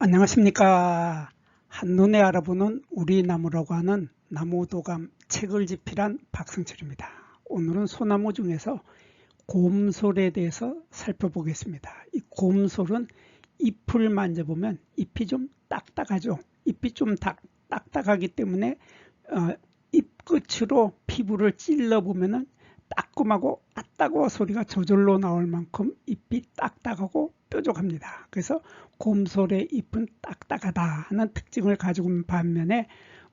안녕하십니까. 한눈에 알아보는 우리 나무라고 하는 나무도감 책을 집필한 박승철입니다. 오늘은 소나무 중에서 곰솔에 대해서 살펴보겠습니다. 이 곰솔은 잎을 만져보면 잎이 좀 딱딱하죠. 잎이 좀 딱, 딱딱하기 때문에 어, 잎 끝으로 피부를 찔러보면 따끔하고 아따고 소리가 저절로 나올 만큼 잎이 딱딱하고 뾰족합니다. 그래서 곰솔의 잎은 딱딱하다 하는 특징을 가지고 있는 반면에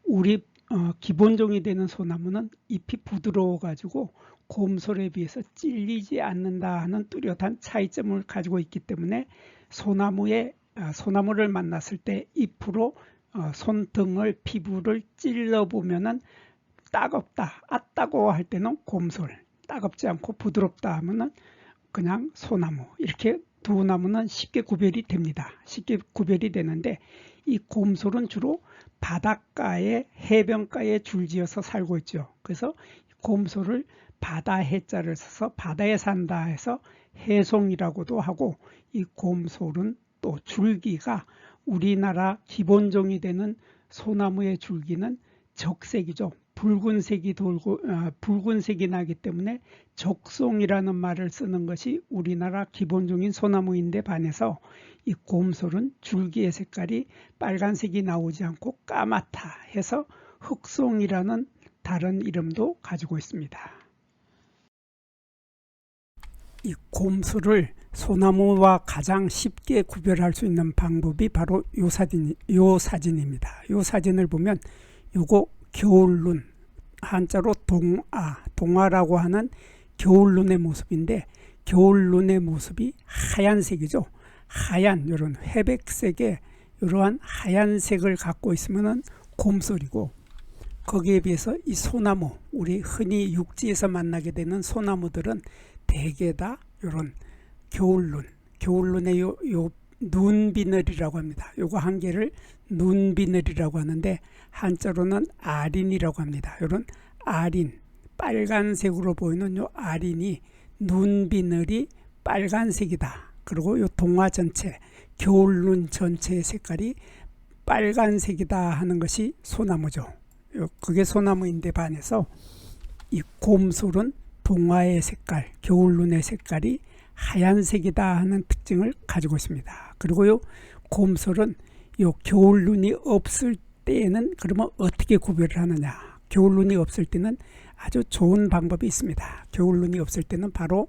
우리 어, 기본종이 되는 소나무는 잎이 부드러워 가지고 곰솔에 비해서 찔리지 않는다 하는 뚜렷한 차이점을 가지고 있기 때문에 소나무의 어, 소나무를 만났을 때 잎으로 어, 손등을 피부를 찔러 보면은 따갑다, 아따고 할 때는 곰솔, 따갑지 않고 부드럽다 하면은 그냥 소나무 이렇게 두 나무는 쉽게 구별이 됩니다. 쉽게 구별이 되는데 이 곰솔은 주로 바닷가에 해변가에 줄지어서 살고 있죠. 그래서 곰솔을 바다 해자를 써서 바다에 산다 해서 해송이라고도 하고 이 곰솔은 또 줄기가 우리나라 기본종이 되는 소나무의 줄기는 적색이죠. 붉은색이 돌고 어, 붉은색이 나기 때문에 적송이라는 말을 쓰는 것이 우리나라 기본종인 소나무인데 반해서 이 곰솔은 줄기의 색깔이 빨간색이 나오지 않고 까맣다 해서 흑송이라는 다른 이름도 가지고 있습니다. 이 곰솔을 소나무와 가장 쉽게 구별할 수 있는 방법이 바로 요 사진, 요 사진입니다. 요 사진을 보면 요거 겨울눈 한자로 동아 동아라고 하는 겨울눈의 모습인데 겨울눈의 모습이 하얀색이죠. 하얀 이런 회백색의 이러한 하얀색을 갖고 있으면은 곰솔이고 거기에 비해서 이 소나무 우리 흔히 육지에서 만나게 되는 소나무들은 대개 다 이런 겨울눈 겨울눈의 요, 요 눈비늘이라고 합니다. 요거 한 개를 눈비늘이라고 하는데 한자로는 아린이라고 합니다. 이런 아린 빨간색으로 보이는 요 아린이 눈비늘이 빨간색이다. 그리고 요 동화 전체 겨울눈 전체의 색깔이 빨간색이다 하는 것이 소나무죠. 그게 소나무인데 반해서 이 곰솔은 동화의 색깔, 겨울눈의 색깔이 하얀색이다 하는 특징을 가지고 있습니다. 그리고 요 곰솔은 요 겨울 눈이 없을 때에는 그러면 어떻게 구별을 하느냐? 겨울 눈이 없을 때는 아주 좋은 방법이 있습니다. 겨울 눈이 없을 때는 바로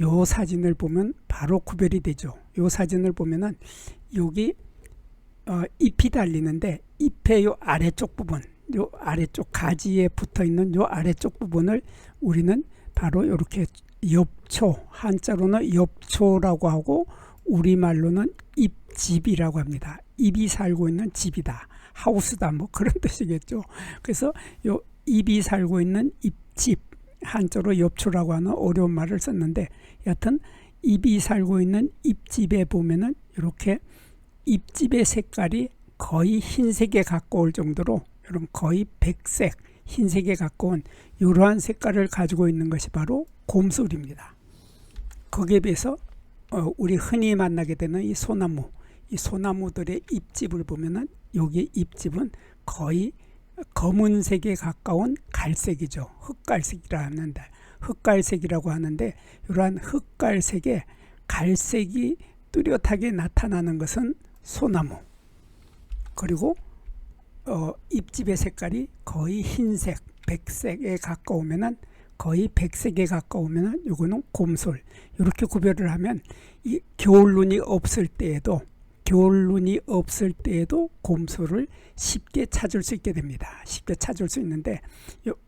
요 사진을 보면 바로 구별이 되죠. 요 사진을 보면은 여기 어, 잎이 달리는데 잎의 요 아래쪽 부분, 요 아래쪽 가지에 붙어 있는 요 아래쪽 부분을 우리는 바로 이렇게 엽초 한자로는 엽초라고 하고 우리말로는 잎집이라고 합니다. 잎이 살고 있는 집이다. 하우스다 뭐 그런 뜻이겠죠. 그래서 요 잎이 살고 있는 잎집 한자로 엽초라고 하는 어려운 말을 썼는데 여튼 잎이 살고 있는 잎집에 보면은 이렇게 잎집의 색깔이 거의 흰색에 가까울 정도로 여러분 거의 백색 흰색에 가까운 이러한 색깔을 가지고 있는 것이 바로 곰솔입니다. 거기에 비해서 어, 우리 흔히 만나게 되는 이 소나무, 이 소나무들의 잎집을 보면은 여기 잎집은 거의 검은색에 가까운 갈색이죠. 흑갈색이라 하는데 흑갈색이라고 하는데 이러한 흑갈색에 갈색이 뚜렷하게 나타나는 것은 소나무. 그리고 어, 잎집의 색깔이 거의 흰색, 백색에 가까우면은 거의 백색에 가까우면 이거는 곰솔 이렇게 구별을 하면 이 겨울눈이 없을 때에도 겨울눈이 없을 때에도 곰솔을 쉽게 찾을 수 있게 됩니다. 쉽게 찾을 수 있는데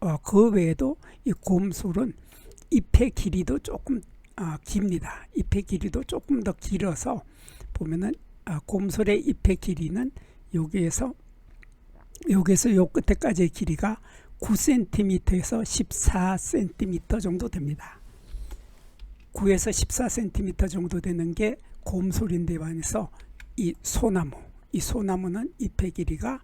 어, 그 외에도 이 곰솔은 잎의 길이도 조금 어, 깁니다. 잎의 길이도 조금 더 길어서 보면은 어, 곰솔의 잎의 길이는 여기에서 여기에서 요 끝에까지의 길이가 9cm에서 14cm 정도 됩니다. 9에서 14cm 정도 되는 게 곰솔인데 반해서 이 소나무, 이 소나무는 잎의 길이가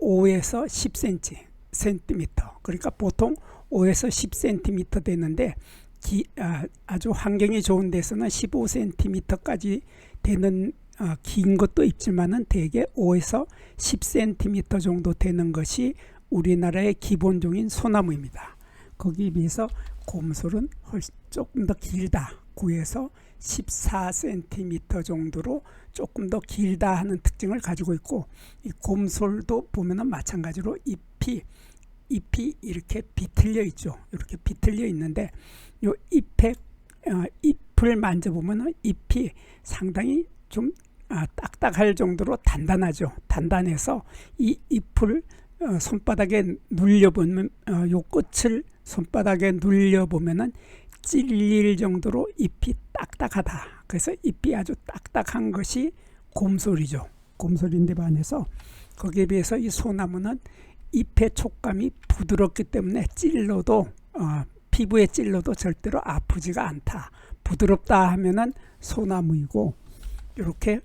5에서 10cm, cm. 그러니까 보통 5에서 10cm 되는데 기, 아, 주 환경이 좋은 데서는 15cm까지 되는 어, 긴 것도 있지만은 대개 5에서 10cm 정도 되는 것이 우리나라의 기본종인 소나무입니다. 거기에 비해서 곰솔은 훨씬 조금 더 길다. 9에서 14cm 정도로 조금 더 길다 하는 특징을 가지고 있고 이 곰솔도 보면은 마찬가지로 잎이 잎이 이렇게 비틀려 있죠. 이렇게 비틀려 있는데 요 잎에 어, 잎을 만져보면은 잎이 상당히 좀 아, 딱딱할 정도로 단단하죠. 단단해서 이 잎을 어, 손바닥에 눌려보면 어, 요 끝을 손바닥에 눌려보면은 찔릴 정도로 잎이 딱딱하다. 그래서 잎이 아주 딱딱한 것이 곰솔이죠. 곰솔인데 반해서 거기에 비해서 이 소나무는 잎의 촉감이 부드럽기 때문에 찔러도 어, 피부에 찔러도 절대로 아프지가 않다. 부드럽다 하면은 소나무이고 이렇게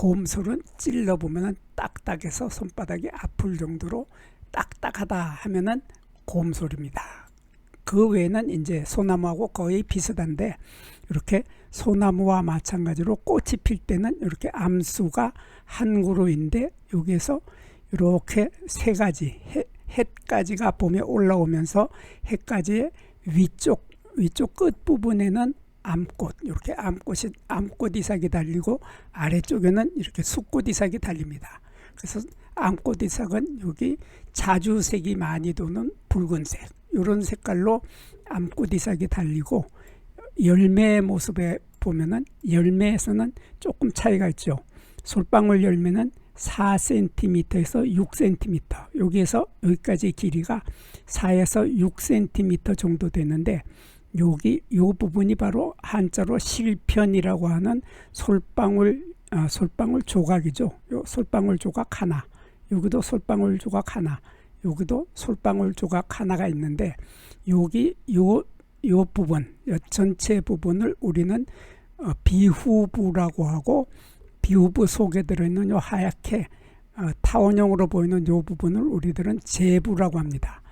곰솔은 찔러 보면은 딱딱해서 손바닥이 아플 정도로 딱딱하다 하면은 곰솔입니다. 그 외에는 이제 소나무하고 거의 비슷한데 이렇게 소나무와 마찬가지로 꽃이 필 때는 이렇게 암수가 한 그루인데 여기에서 이렇게 세 가지 해, 해까지가 봄에 올라오면서 해까지의 위쪽 위쪽 끝 부분에는 암꽃 이렇게 암꽃이 암꽃 이삭이 달리고 아래쪽에는 이렇게 숫꽃 이삭이 달립니다. 그래서 암꽃 이삭은 여기 자주색이 많이 도는 붉은색 이런 색깔로 암꽃 이삭이 달리고 열매의 모습에 보면은 열매에서는 조금 차이가 있죠. 솔방울 열매는 4cm에서 6cm 여기에서 여기까지 길이가 4에서 6cm 정도 되는데 여기 요 부분이 바로 한자로 실편이라고 하는 솔방울 아, 솔방울 조각이죠. 요 솔방울 조각 하나 여기도 솔방울 조각 하나 여기도 솔방울 조각 하나가 있는데 여기 요 요 부분 요 전체 부분을 우리는 어, 비후부라고 하고 비후부 속에 들어있는 요 하얗게 어, 타원형으로 보이는 요 부분을 우리들은 제부라고 합니다.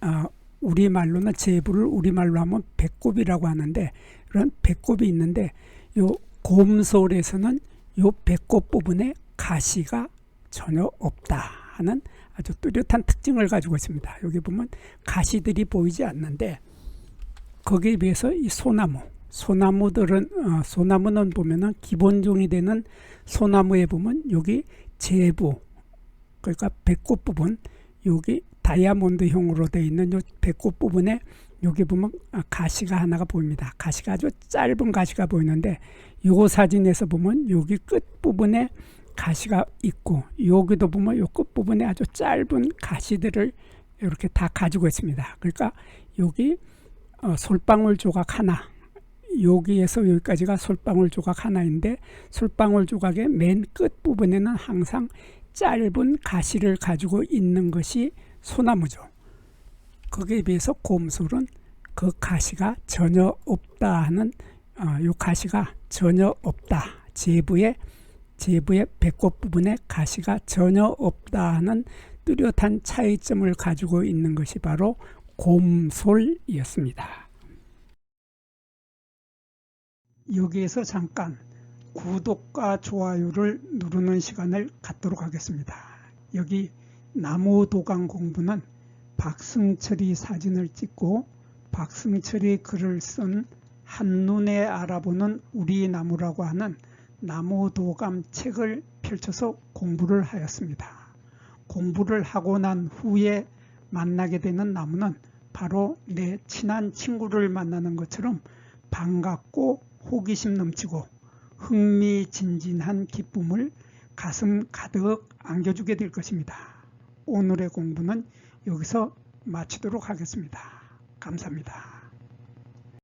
어, 우리말로는 제부를 우리말로 하면 배꼽이라고 하는데 그런 배꼽이 있는데 요 곰솔에서는 요 배꼽 부분에 가시가 전혀 없다 하는 아주 뚜렷한 특징을 가지고 있습니다. 여기 보면 가시들이 보이지 않는데 거기에 비해서 이 소나무, 소나무들은 어, 소나무는 보면은 기본종이 되는 소나무에 보면 여기 제부 그러니까 배꼽 부분 여기 다이아몬드형으로 되어 있는 요 배꼽 부분에 여기 보면 아, 가시가 하나가 보입니다. 가시가 아주 짧은 가시가 보이는데 요 사진에서 보면 여기 끝 부분에 가시가 있고 여기도 보면 요 끝 부분에 아주 짧은 가시들을 이렇게 다 가지고 있습니다. 그러니까 여기 어, 솔방울 조각 하나 여기에서 여기까지가 솔방울 조각 하나인데 솔방울 조각의 맨 끝 부분에는 항상 짧은 가시를 가지고 있는 것이 소나무죠. 거기에 비해서 곰솔은 그 가시가 전혀 없다 하는 어, 요 가시가 전혀 없다. 제부의 제부의 배꼽 부분에 가시가 전혀 없다 하는 뚜렷한 차이점을 가지고 있는 것이 바로 곰솔이었습니다. 여기에서 잠깐 구독과 좋아요를 누르는 시간을 갖도록 하겠습니다. 여기 나무 도강 공부는 박승철이 사진을 찍고 박승철이 글을 쓴 한눈에 알아보는 우리 나무라고 하는 나무 도감 책을 펼쳐서 공부를 하였습니다. 공부를 하고 난 후에 만나게 되는 나무는 바로 내 친한 친구를 만나는 것처럼 반갑고 호기심 넘치고 흥미진진한 기쁨을 가슴 가득 안겨주게 될 것입니다. 오늘의 공부는 여기서 마치도록 하겠습니다. 감사합니다.